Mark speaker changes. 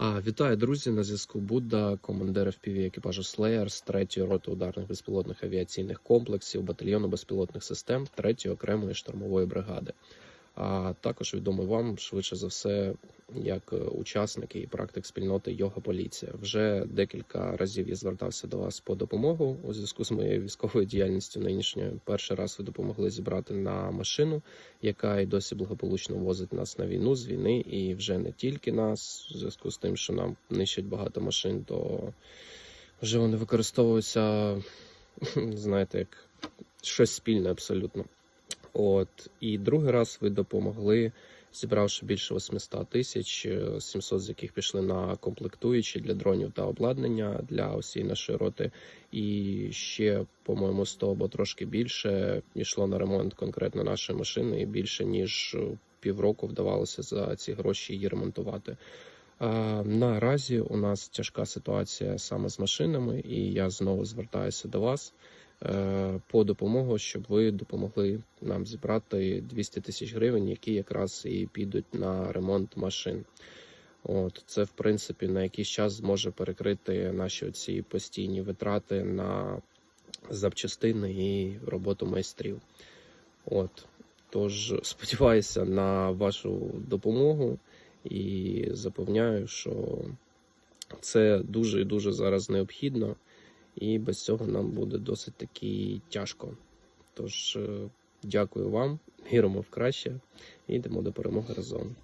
Speaker 1: А, вітаю, друзі! На зв'язку Будда, командир FPV екіпажу Slayer з 3-ї роти ударних безпілотних авіаційних комплексів батальйону безпілотних систем 3-ї окремої штурмової бригади. А також відомий вам швидше за все, як е, учасник і практик спільноти Йога Поліція. Вже декілька разів я звертався до вас по допомогу у зв'язку з моєю військовою діяльністю нинішньою. Перший раз ви допомогли зібрати на машину, яка і досі благополучно возить нас на війну з війни, і вже не тільки нас, у зв'язку з тим, що нам нищать багато машин, то вже вони використовуються, знаєте, як щось спільне абсолютно. От і другий раз ви допомогли, зібравши більше 800 тисяч, е, 700 з яких пішли на комплектуючі для дронів та обладнання для усієї нашої роти. І ще, по-моєму, 100 або трошки більше йшло на ремонт конкретно нашої машини, і більше ніж е, півроку вдавалося за ці гроші її ремонтувати. Наразі у нас тяжка ситуація саме з машинами, і я знову звертаюся до вас е, по допомогу, щоб ви допомогли нам зібрати 200 тисяч гривень, які якраз і підуть на ремонт машин. От це, в принципі, на якийсь час зможе перекрити наші оці постійні витрати на запчастини і роботу майстрів. От тож сподіваюся на вашу допомогу і запевняю, що це дуже і дуже зараз необхідно, і без цього нам буде досить таки тяжко. Тож, е, дякую вам, віримо в краще і йдемо до перемоги разом.